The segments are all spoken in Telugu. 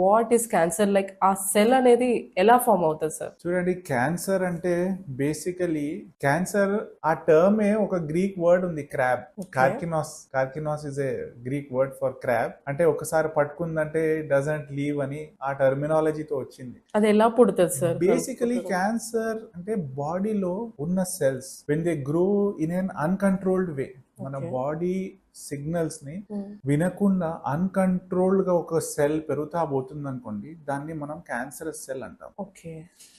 What is cancer? లైక్ ఆ సెల్ అనేది ఎలా ఫామ్ అవుతుంది సార్? చూడండి క్యాన్సర్ అంటే బేసికలీ క్యాన్సర్ ఆ టర్మే ఒక గ్రీక్ వర్డ్ ఉంది crab. Karkinos karkinos is a Greek word for crab అంటే ఒకసారి పట్టుకుందంటే డజంట్ లీవ్ అని ఆ టర్మినాలజీతో వచ్చింది. అది ఎలా పుడుతుంది సార్? బేసికలీ క్యాన్సర్ అంటే బాడీలో ఉన్న cells when they grow in an uncontrolled way మన. బాడీ సిగ్నల్స్ని. వినకుండా అన్కంట్రోల్డ్గా ఒక సెల్ పెరుగుతా పోతుంది అనుకోండి దాన్ని మనం క్యాన్సరస్ సెల్ అంటాం okay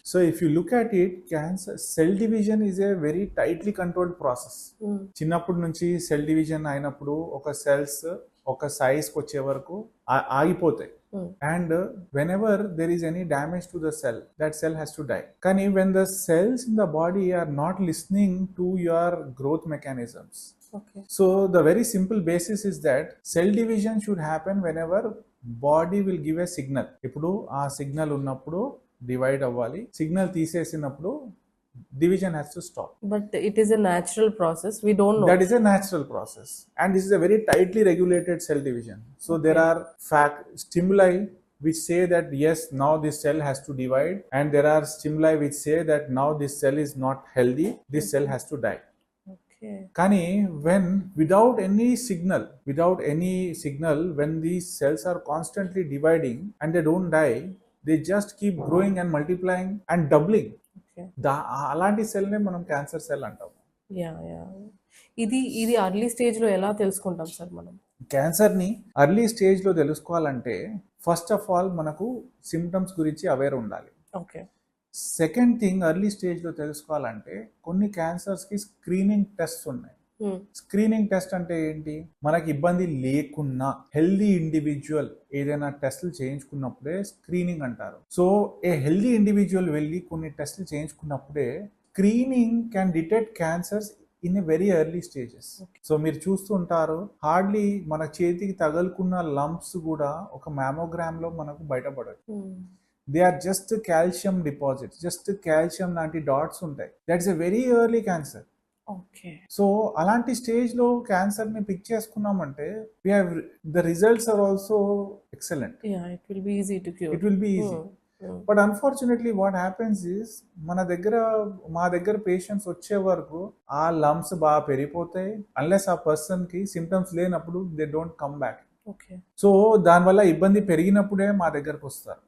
so if you look at it cancer cell division is a very tightly controlled process. చిన్నప్పటి నుంచి సెల్ డివిజన్ అయినప్పుడు ఒక సెల్స్ ఒక సైజ్కి వచ్చే వరకు ఆగిపోతాయి. And whenever there is any damage to the cell that cell has to die కానీ when the cells in the body are not listening to your growth mechanisms so the very simple basis is that cell division should happen whenever body will give a signal ఇప్పుడు ఆ సిగ్నల్ ఉన్నప్పుడు డివైడ్ అవ్వాలి సిగ్నల్ తీసేసినప్పుడు division has to stop but it is a natural process we don't know that is a natural process and this is a very tightly regulated cell division so there are fact stimuli which say that yes now this cell has to divide and there are stimuli which say that now this cell is not healthy this cell has to die కానీ when without any signal without any signal when the cells are constantly dividing and they don't die they just keep growing and multiplying and doubling అలాంటి సెల్ నే మనం క్యాన్సర్ సెల్ అంటాం. ఇది ఇది అర్లీ స్టేజ్లో ఎలా తెలుసుకుంటాం సార్ మనం? క్యాన్సర్ని అర్లీ స్టేజ్లో తెలుసుకోవాలంటే ఫస్ట్ ఆఫ్ ఆల్ మనకు సిమ్టమ్స్ గురించి అవేర్ ఉండాలి. ఓకే సెకండ్ థింగ్ అర్లీ స్టేజ్లో తెలుసుకోవాలంటే కొన్ని క్యాన్సర్స్కి స్క్రీనింగ్ టెస్ట్స్ ఉన్నాయి. Hmm. స్క్రీనింగ్ టెస్ట్ అంటే ఏంటి? మనకి ఇబ్బంది లేకున్నా హెల్దీ ఇండివిజువల్ ఏదైనా టెస్టులు చేయించుకున్నప్పుడే స్క్రీనింగ్ అంటారు. సో ఏ హెల్దీ ఇండివిజువల్ వెళ్ళి కొన్ని టెస్టులు చేయించుకున్నప్పుడే screening can detect cancers in a very early stages so మీరు చూస్తుంటారు హార్డ్లీ మన చేతికి తగులుకున్న లంప్స్ కూడా ఒక మ్యామోగ్రామ్లో మనకు బయటపడదు Hmm. They are just calcium deposits just calcium లాంటి డాట్స్ ఉంటాయి. That's a very early cancer so అలాంటి స్టేజ్లో క్యాన్సర్ని పిక్ చేసుకున్నామంటే we have the results are also excellent it will be easy to cure it will be easy. But unfortunately what happens is మన దగ్గర మా దగ్గర పేషెంట్స్ వచ్చే వరకు ఆ లంప్స్ బాగా పెరిగిపోతాయి. అన్లెస్ ఆ పర్సన్కి సిమ్టమ్స్ లేనప్పుడు they don't come back so దానివల్ల ఇబ్బంది పెరిగినప్పుడే మా దగ్గరకు వస్తారు.